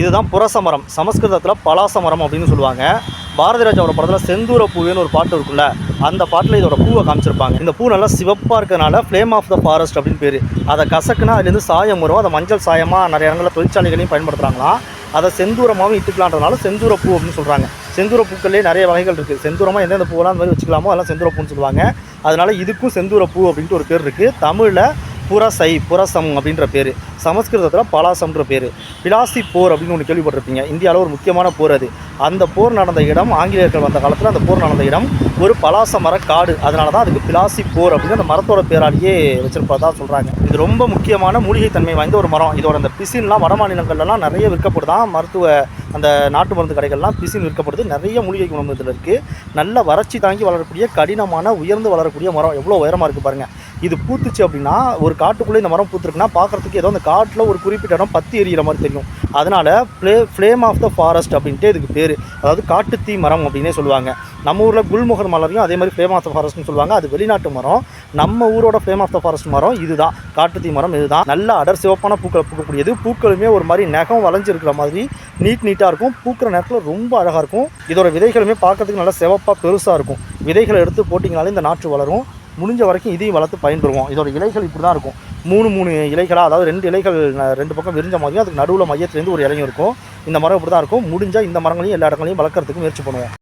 இதுதான் புரசமரம். சமஸ்கிருதத்தில் பலாசமரம் அப்படின்னு சொல்லுவாங்க. பாரதிராஜாவோட படத்தில் செந்தூர பூவேன்னு ஒரு பாட்டு இருக்குல்ல அந்த பாட்டில் இதோட பூவை காமிச்சிருப்பாங்க. இந்த பூ நல்லா சிவப்பாக இருக்கிறனால ஃப்ளேம் ஆஃப் த ஃபாரஸ்ட் அப்படின்னு பேர். அதை கசக்குனா அதுலேருந்து சாயம் வரும். அதை மஞ்சள் சாயமாக நிறைய இடங்களில் தொழிற்சாலைகளையும் பயன்படுத்துகிறாங்களாம் அதை செந்தூரமாகவும் இட்டுக்கலான்றதுனால செந்தூர பூ அப்படின்னு சொல்கிறாங்க செந்தூர பூக்கள்லேயே நிறைய வகைகள் இருக்குது செந்தூரமாக எந்தெந்த பூவெல்லாம் அந்த மாதிரி வச்சுக்கலாமோ அதெல்லாம் செந்தூர பூன்னு சொல்லுவாங்க. அதனால இதுக்கும் செந்தூர பூ அப்படின்ட்டு ஒரு பேர் இருக்குது தமிழில் புரசை புரசம் அப்படின்ற பேர். சமஸ்கிருதத்தில் பலாசம்ன்ற பேர். பிலாசி போர் அப்படின்னு ஒன்று கேள்விப்பட்டிருப்பீங்க. இந்தியாவில் ஒரு முக்கியமான போர் அது. அந்த போர் நடந்த இடம் ஆங்கிலேயர்கள் வந்த காலத்தில் அந்த போர் நடந்த இடம் ஒரு பலாச மர காடு. அதனால தான் அதுக்கு பிலாசி போர் அப்படின்னு அந்த மரத்தோட பேராலேயே வச்சிருப்பதா சொல்கிறாங்க இது ரொம்ப முக்கியமான மூலிகை தன்மை வாய்ந்த ஒரு மரம். இதோட அந்த பிசின்லாம் வட மாநிலங்கள்லாம் நிறைய விற்கப்படுதான். மருத்துவ அந்த நாட்டு மருந்து கடைகள்லாம் பிசின் விற்கப்படுது. நிறைய மூலிகை குணம் இதில் இருக்குது நல்ல வறட்சி தாங்கி வளரக்கூடிய கடினமான உயர்ந்து வளரக்கூடிய மரம். எவ்வளோ உயரமாக இருக்குது பாருங்கள் இது பூத்துச்சு அப்படின்னா ஒரு காட்டுக்குள்ளே இந்த மரம் பூத்துருக்குன்னா பார்க்குறதுக்கு ஏதோ அந்த காட்டில் ஒரு குறிப்பிட்ட இடம் பத்தி எரியிற மாதிரி தெரியும். அதனால் ஃப்ளே ஃப்ளேம் ஆஃப் த ஃபாரஸ்ட் அப்படின்ட்டு இதுக்கு பேர். அதாவது காட்டுத்தீ மரம் அப்படின்னே சொல்லுவாங்க. நம்ம ஊரில் குல்முகர் மலரையும் அதே மாதிரி ஃப்ளேம் ஆஃப் த ஃபாரஸ்ட்னு சொல்லுவாங்க. அது வெளிநாட்டு மரம். நம்ம ஊரோட ஃப்ளேம் ஆஃப் த ஃபாரஸ்ட் மரம் இதுதான். காட்டுத்தீ மரம் இதுதான். நல்ல அடர் சிவப்பான பூக்களை பூக்கக்கூடியது. பூக்களுமே ஒரு மாதிரி நகம் வளைஞ்சிருக்கிற மாதிரி நீட் நீட்டாக இருக்கும். பூக்கிற நேரத்தில் ரொம்ப அழகாக இருக்கும். இதோட விதைகளுமே பார்க்கறதுக்கு நல்லா சிவப்பாக பெருசாக இருக்கும். விதைகளை எடுத்து போட்டிங்கனாலே இந்த நாற்று வளரும். முடிஞ்ச வரைக்கும் இதையும் வளர்த்து பயன்பெறுவோம். இதோட இலைகள் இப்படி தான் இருக்கும். மூணு மூணு இலைகளாக அதாவது ரெண்டு இலைகள் ரெண்டு பக்கம் விரிஞ்ச மாதிரியும் அதுக்கு நடுவில் மையத்துலேருந்து ஒரு இலையும் இருக்கும். இந்த மரம் இப்படி தான் இருக்கும். முடிஞ்சால் இந்த மரங்களையும் எல்லா இடங்களையும் வளர்க்குறதுக்கு முயற்சி பண்ணுவோம்.